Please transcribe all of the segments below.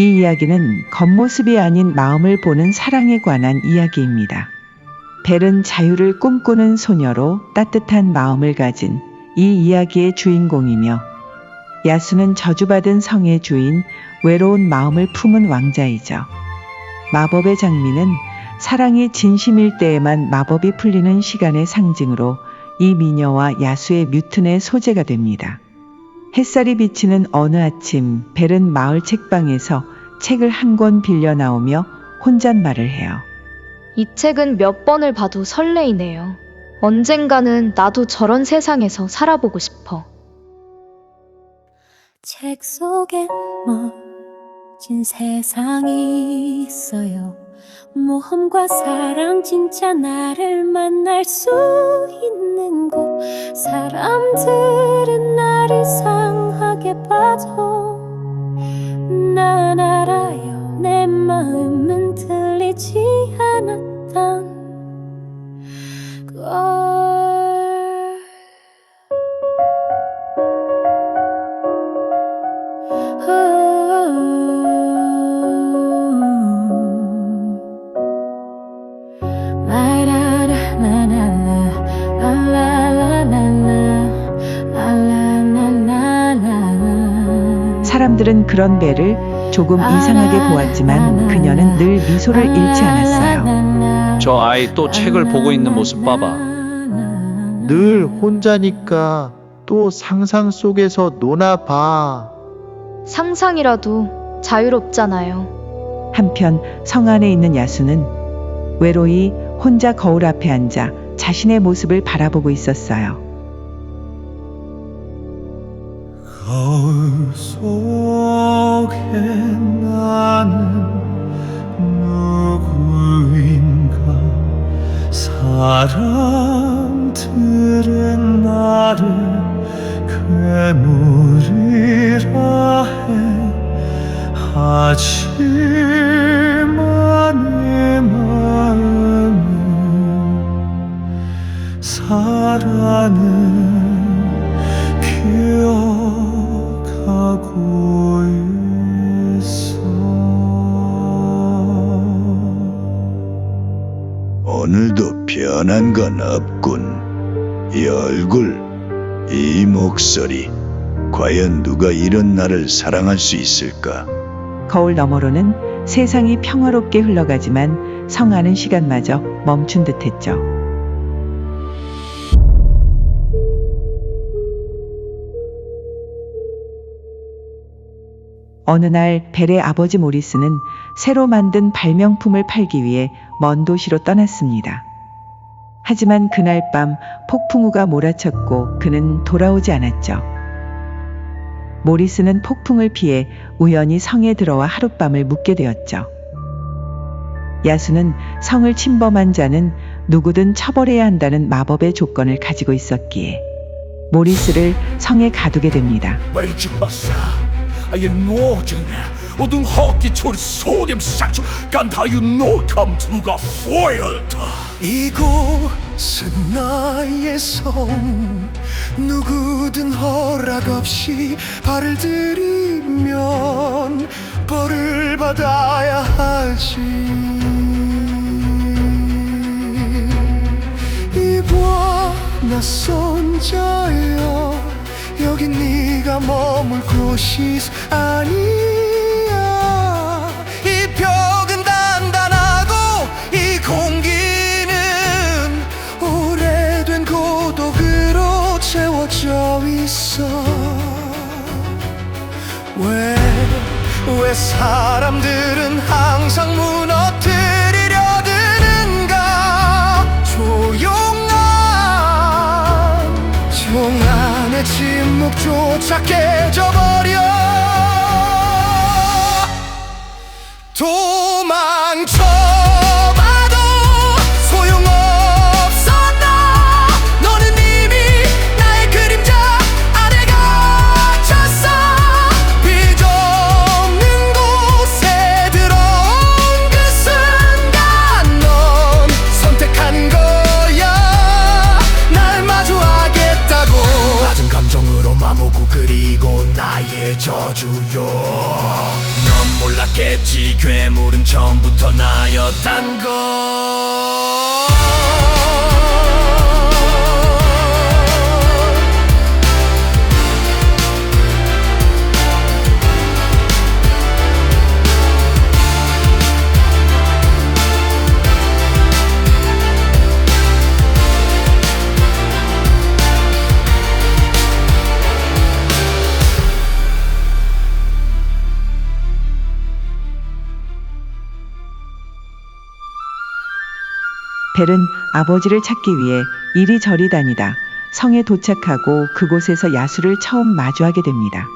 이 이야기는 겉모습이 아닌 마음을 보는 사랑에 관한 이야기입니다. 벨은 자유를 꿈꾸는 소녀로 따뜻한 마음을 가진 이 이야기의 주인공이며 야수는 저주받은 성의 주인 외로운 마음을 품은 왕자이죠. 마법의 장미는 사랑이 진심일 때에만 마법이 풀리는 시간의 상징으로 이 미녀와 야수의 뮤튼의 소재가 됩니다. 햇살이 비치는 어느 아침 벨은 마을 책방에서 책을 한 권 빌려 나오며 혼잣말을 해요. 이 책은 몇 번을 봐도 설레이네요. 언젠가는 나도 저런 세상에서 살아보고 싶어. 책 속에 멋진 세상이 있어요. 모험과 사랑 진짜 나를 만날 수 있는 곳. 사람들은 나를 상하게 봐도 난 알아요. 내 마음은 틀리지 않았단 그런 벨을 조금 이상하게 보았지만 그녀는 늘 미소를 잃지 않았어요. 저 아이 또 책을 보고 있는 모습 봐봐. 늘 혼자니까 또 상상 속에서 노나 봐. 상상이라도 자유롭잖아요. 한편 성 안에 있는 야수는 외로이 혼자 거울 앞에 앉아 자신의 모습을 바라보고 있었어요. 거울 속 에 나는 누구인가? 사람들은 나를 괴물이라 해. 하지만 내 마음은 살아는 변한 건 없군. 이 얼굴, 이 목소리. 과연 누가 이런 나를 사랑할 수 있을까? 거울 너머로는 세상이 평화롭게 흘러가지만 성 안은 시간마저 멈춘 듯했죠. 어느 날 벨의 아버지 모리스는 새로 만든 발명품을 팔기 위해 먼 도시로 떠났습니다. 하지만 그날 밤 폭풍우가 몰아쳤고 그는 돌아오지 않았죠. 모리스는 폭풍을 피해 우연히 성에 들어와 하룻밤을 묵게 되었죠. 야수는 성을 침범한 자는 누구든 처벌해야 한다는 마법의 조건을 가지고 있었기에 모리스를 성에 가두게 됩니다. 말지 마사 아예 노정 어둠 허기 초리 소림 사주 간다유 노탐 두가 포일다 이곳은 나의 성. 누구든 허락 없이 발을 들이면 벌을 받아야 하지. 이봐 낯선 자여 여기 네가 머물 곳이 아니 사람들은 항상 무너뜨리려 드는가? 조용한 종 안의 침묵조차 깨져버려. 도망쳐봐도 저주요. 넌 몰랐겠지. 괴물은 처음부터 나였단 걸 벨은 아버지를 찾기 위해 이리저리 다니다 성에 도착하고 그곳에서 야수를 처음 마주하게 됩니다.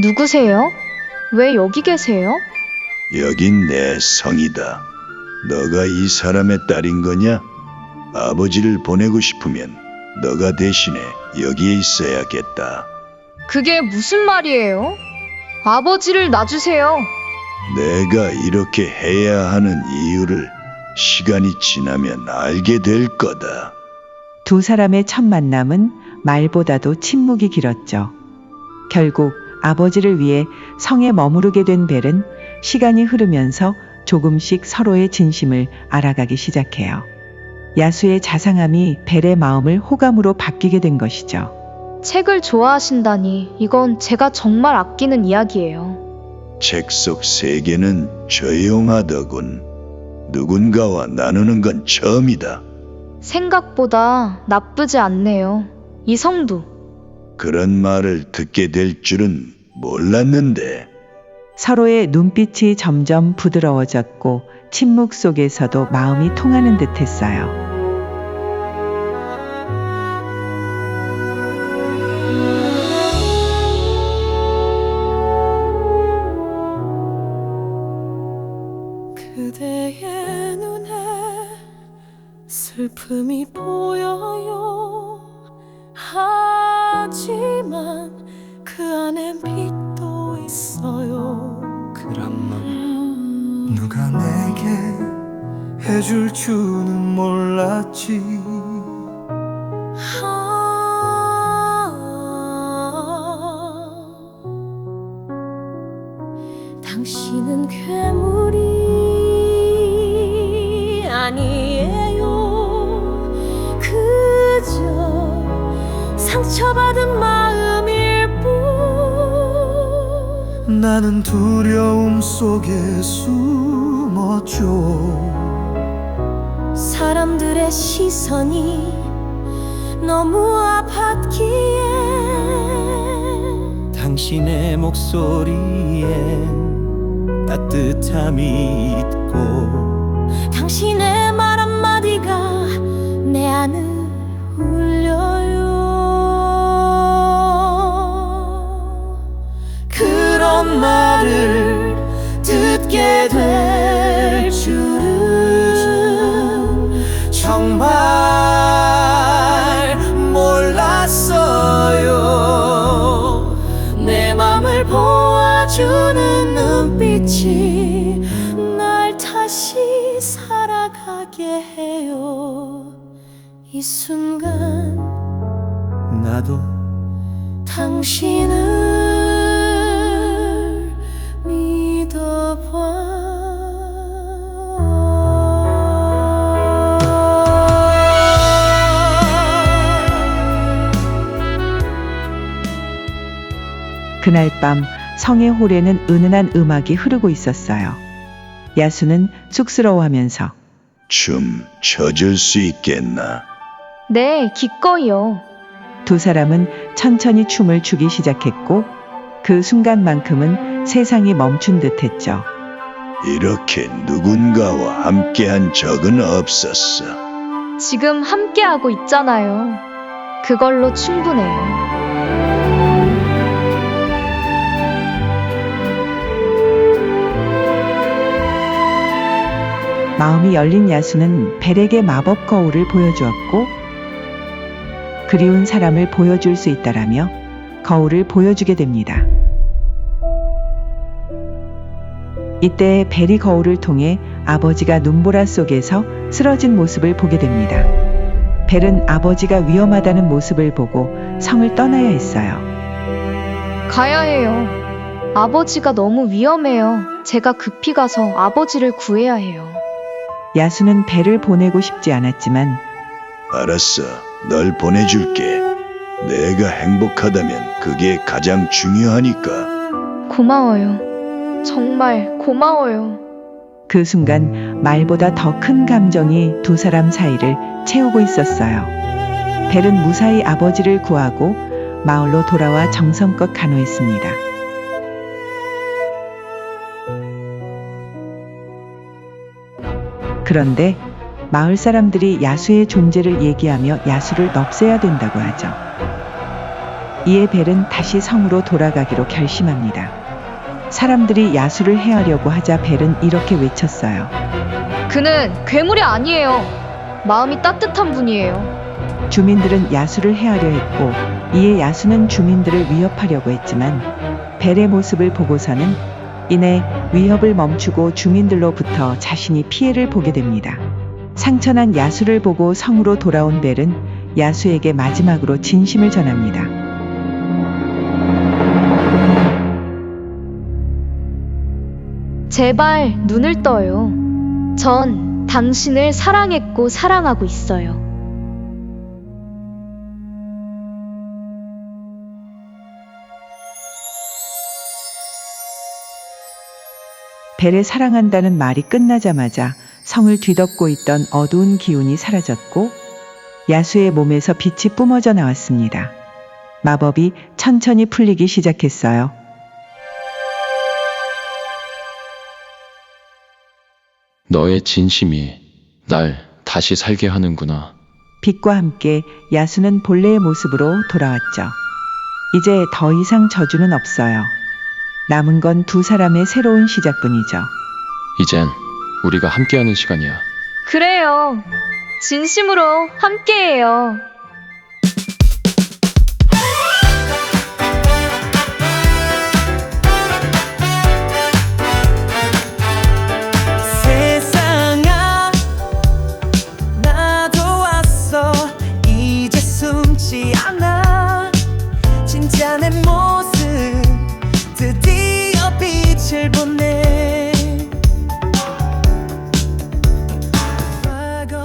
누구세요? 왜 여기 계세요? 여긴 내 성이다. 너가 이 사람의 딸인 거냐? 아버지를 보내고 싶으면 너가 대신에 여기에 있어야겠다. 그게 무슨 말이에요? 아버지를 놔주세요. 내가 이렇게 해야 하는 이유를 시간이 지나면 알게 될 거다. 두 사람의 첫 만남은 말보다도 침묵이 길었죠. 결국 아버지를 위해 성에 머무르게 된 벨은 시간이 흐르면서 조금씩 서로의 진심을 알아가기 시작해요. 야수의 자상함이 벨의 마음을 호감으로 바뀌게 된 것이죠. 책을 좋아하신다니 이건 제가 정말 아끼는 이야기예요. 책 속 세계는 조용하더군. 누군가와 나누는 건 처음이다. 생각보다 나쁘지 않네요. 이 성도. 그런 말을 듣게 될 줄은 몰랐는데. 서로의 눈빛이 점점 부드러워졌고 침묵 속에서도 마음이 통하는 듯 했어요. 슬픔이 보여요. 하지만 그 안엔 빛도 있어요. 그런 넌 누가 내게 해줄 줄은 몰랐지. 아, 당신은 괴물이 아니 상처받은 마음일 뿐. 나는 두려움 속에 숨었죠 사람들의 시선이 너무 아팠기에 당신의 목소리에 따뜻함이 있고 당신의 말 한마디가 내 안을 빛이 날 다시 살아가게 해요. 이 순간 나도 당신을 믿어봐. 그날 밤 성의 홀에는 은은한 음악이 흐르고 있었어요. 야수는 쑥스러워하면서 춤 춰줄 수 있겠나? 네, 기꺼이요. 두 사람은 천천히 춤을 추기 시작했고 그 순간만큼은 세상이 멈춘 듯 했죠. 이렇게 누군가와 함께한 적은 없었어. 지금 함께하고 있잖아요. 그걸로 충분해요. 마음이 열린 야수는 벨에게 마법 거울을 보여주었고 그리운 사람을 보여줄 수 있다라며 거울을 보여주게 됩니다. 이때 벨이 거울을 통해 아버지가 눈보라 속에서 쓰러진 모습을 보게 됩니다. 벨은 아버지가 위험하다는 모습을 보고 성을 떠나야 했어요. 가야 해요. 아버지가 너무 위험해요. 제가 급히 가서 아버지를 구해야 해요. 야수는 배를 보내고 싶지 않았지만 알았어. 널 보내줄게. 내가 행복하다면 그게 가장 중요하니까. 고마워요. 정말 고마워요. 그 순간 말보다 더 큰 감정이 두 사람 사이를 채우고 있었어요. 벨은 무사히 아버지를 구하고 마을로 돌아와 정성껏 간호했습니다. 그런데 마을 사람들이 야수의 존재를 얘기하며 야수를 넙세야 된다고 하죠. 이에 벨은 다시 성으로 돌아가기로 결심합니다. 사람들이 야수를 해하려고 하자 벨은 이렇게 외쳤어요. 그는 괴물이 아니에요. 마음이 따뜻한 분이에요. 주민들은 야수를 해하려 했고 이에 야수는 주민들을 위협하려고 했지만 벨의 모습을 보고서는 이내 위협을 멈추고 주민들로부터 자신이 피해를 보게 됩니다. 상처난 야수를 보고 성으로 돌아온 벨은 야수에게 마지막으로 진심을 전합니다. 제발 눈을 떠요. 전 당신을 사랑했고 사랑하고 있어요. 벨의 사랑한다는 말이 끝나자마자 성을 뒤덮고 있던 어두운 기운이 사라졌고 야수의 몸에서 빛이 뿜어져 나왔습니다. 마법이 천천히 풀리기 시작했어요. 너의 진심이 날 다시 살게 하는구나. 빛과 함께 야수는 본래의 모습으로 돌아왔죠. 이제 더 이상 저주는 없어요. 남은 건 두 사람의 새로운 시작뿐이죠. 이젠 우리가 함께하는 시간이야. 그래요. 진심으로 함께해요.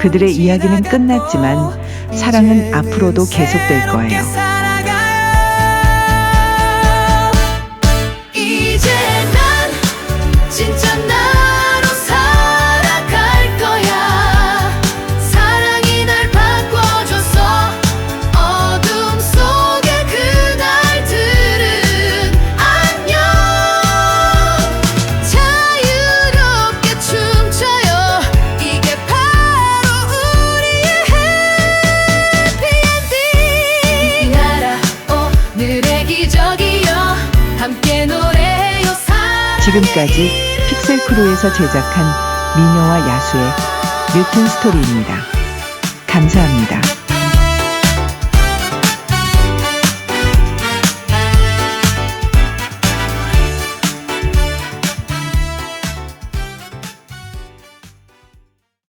그들의 이야기는 끝났지만 사랑은 앞으로도 계속될 거예요. 지금까지 픽셀 크루에서 제작한 미녀와 야수의 뉴튼 스토리입니다. 감사합니다.